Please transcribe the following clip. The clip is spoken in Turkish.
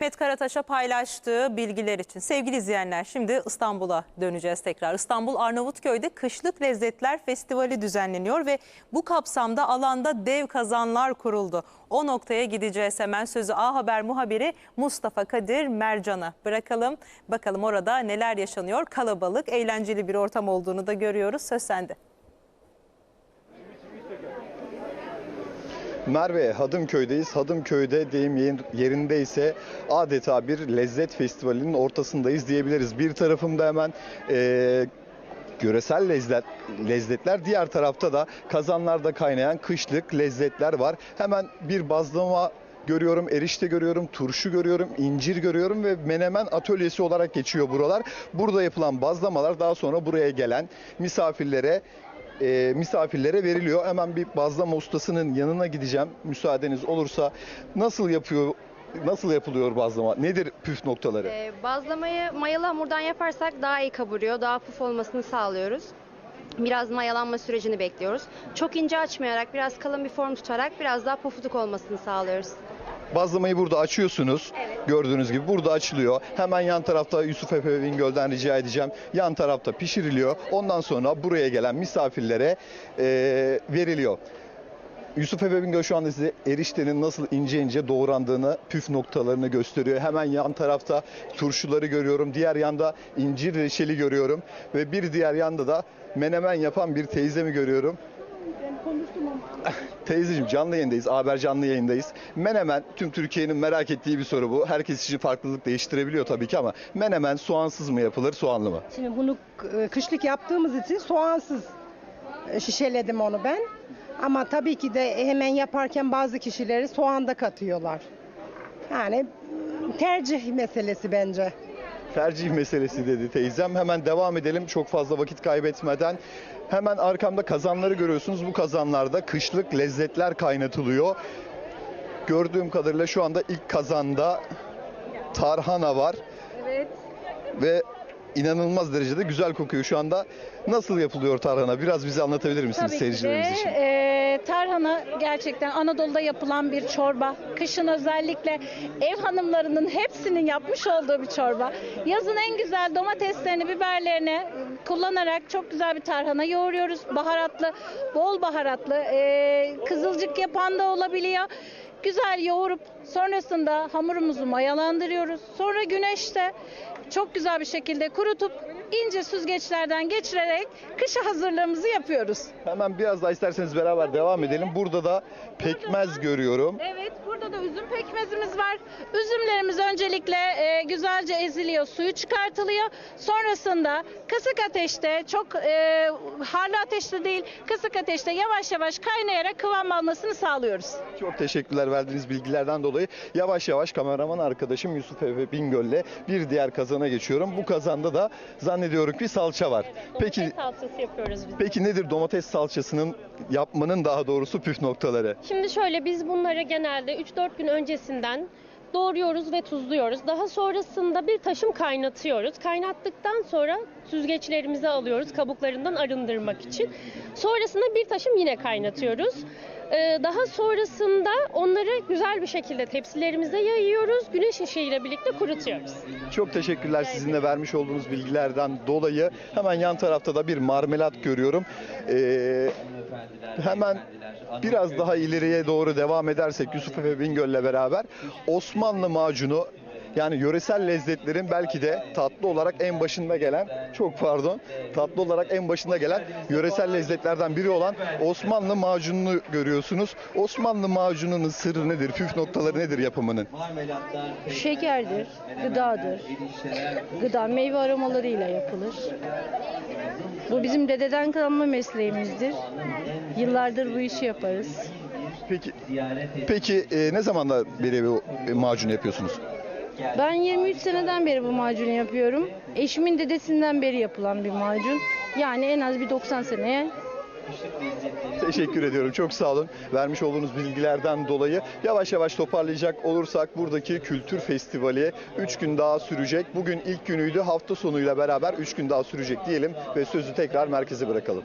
Mehmet Karataş'a paylaştığı bilgiler için. Sevgili izleyenler şimdi İstanbul'a döneceğiz tekrar. İstanbul Arnavutköy'de Kışlık Lezzetler Festivali düzenleniyor ve bu kapsamda alanda dev kazanlar kuruldu. O noktaya gideceğiz hemen sözü A Haber muhabiri Mustafa Kadir Mercan'a bırakalım. Bakalım orada neler yaşanıyor. Kalabalık, eğlenceli bir ortam olduğunu da görüyoruz. Söz sende. Merve Hadımköy'deyiz. Hadımköy'de deyim yerin- yerinde ise adeta bir lezzet festivalinin ortasındayız diyebiliriz. Bir tarafımda hemen eee Göresel lezzet, lezzetler diğer tarafta da kazanlarda kaynayan kışlık lezzetler var. Hemen bir bazlama görüyorum, erişte görüyorum, turşu görüyorum, incir görüyorum ve menemen atölyesi olarak geçiyor buralar. Burada yapılan bazlamalar daha sonra buraya gelen misafirlere e, misafirlere veriliyor. Hemen bir bazlama ustasının yanına gideceğim. Müsaadeniz olursa nasıl yapıyor nasıl yapılıyor bazlama? Nedir püf noktaları? Ee, bazlamayı mayalı hamurdan yaparsak daha iyi kabarıyor, daha puf olmasını sağlıyoruz. Biraz mayalanma sürecini bekliyoruz. Çok ince açmayarak, biraz kalın bir form tutarak biraz daha pufuduk olmasını sağlıyoruz. Bazlamayı burada açıyorsunuz. Gördüğünüz gibi burada açılıyor. Hemen yan tarafta Yusuf Efe Bingöl'den rica edeceğim. Yan tarafta pişiriliyor. Ondan sonra buraya gelen misafirlere e, veriliyor. Yusuf Efe Bingöl şu anda size eriştenin nasıl ince ince doğrandığını, püf noktalarını gösteriyor. Hemen yan tarafta turşuları görüyorum. Diğer yanda incir reçeli görüyorum. Ve bir diğer yanda da menemen yapan bir teyzemi görüyorum. Teyzeciğim canlı yayındayız. Haber canlı yayındayız. Menemen tüm Türkiye'nin merak ettiği bir soru bu. Herkes için farklılık değiştirebiliyor tabii ki ama menemen soğansız mı yapılır, soğanlı mı? Şimdi bunu e, kışlık yaptığımız için soğansız e, şişeledim onu ben. Ama tabii ki de hemen yaparken bazı kişileri soğan da katıyorlar. Yani tercih meselesi bence. Tercih meselesi dedi teyzem. Hemen devam edelim çok fazla vakit kaybetmeden. Hemen arkamda kazanları görüyorsunuz. Bu kazanlarda kışlık lezzetler kaynatılıyor. Gördüğüm kadarıyla şu anda ilk kazanda tarhana var. Evet. Ve inanılmaz derecede güzel kokuyor şu anda. Nasıl yapılıyor tarhana? Biraz bize anlatabilir misiniz Tabii ki de seyircilerimiz için? e, tarhana gerçekten Anadolu'da yapılan bir çorba. Kışın özellikle ev hanımlarının hepsinin yapmış olduğu bir çorba. Yazın en güzel domateslerini, biberlerini kullanarak çok güzel bir tarhana yoğuruyoruz. Baharatlı, bol baharatlı. e, kızılcık yapan da olabiliyor. Güzel yoğurup sonrasında hamurumuzu mayalandırıyoruz. Sonra güneşte çok güzel bir şekilde kurutup ince süzgeçlerden geçirerek kışa hazırlığımızı yapıyoruz. Hemen biraz daha isterseniz beraber devam edelim. Burada da pekmez görüyorum. Evet, burada da üzüm pekmezimiz var. Üzümlerimiz öncelikle e, güzelce eziliyor, suyu çıkartılıyor. Sonrasında kısık ateşte, çok e, harlı ateşte değil, kısık ateşte yavaş yavaş kaynayarak kıvam almasını sağlıyoruz. Çok teşekkürler verdiğiniz bilgilerden dolayı. Yavaş yavaş kameraman arkadaşım Yusuf Efe Bingöl'le bir diğer kazana geçiyorum. Bu kazanda da zannediyorum ki salça var. Peki Domates salçası yapıyoruz biz. peki nedir domates salçasının yapmanın daha doğrusu püf noktaları? Şimdi şöyle biz bunları genelde 3-4 gün öncesinden doğruyoruz ve tuzluyoruz. Daha sonrasında bir taşım kaynatıyoruz. Kaynattıktan sonra süzgeçlerimize alıyoruz kabuklarından arındırmak için. Sonrasında bir taşım yine kaynatıyoruz. Ee, Daha sonrasında onları güzel bir şekilde tepsilerimize yayıyoruz. Güneş ışığıyla birlikte kurutuyoruz. Çok teşekkürler sizinle vermiş olduğunuz bilgilerden dolayı. Hemen yan tarafta da bir marmelat görüyorum. Ee, hemen biraz daha ileriye doğru devam edersek Yusuf Efe Bingöl'le beraber Osmanlı macunu yani yöresel lezzetlerin belki de tatlı olarak en başında gelen, çok pardon, tatlı olarak en başında gelen yöresel lezzetlerden biri olan Osmanlı macununu görüyorsunuz. Osmanlı macununun sırrı nedir, püf noktaları nedir yapımının? Şekerdir, gıdadır. Gıda meyve aromalarıyla yapılır. Bu bizim dededen kalma mesleğimizdir. Yıllardır bu işi yaparız. Peki, peki e, ne zamandan beri bu e, macunu yapıyorsunuz? Ben 23 seneden beri bu macunu yapıyorum. Eşimin dedesinden beri yapılan bir macun. Yani en az bir 90 seneye Teşekkür ediyorum. Çok sağ olun. Vermiş olduğunuz bilgilerden dolayı yavaş yavaş toparlayacak olursak buradaki kültür festivali 3 gün daha sürecek. Bugün ilk günüydü. Hafta sonuyla beraber 3 gün daha sürecek diyelim ve sözü tekrar merkeze bırakalım.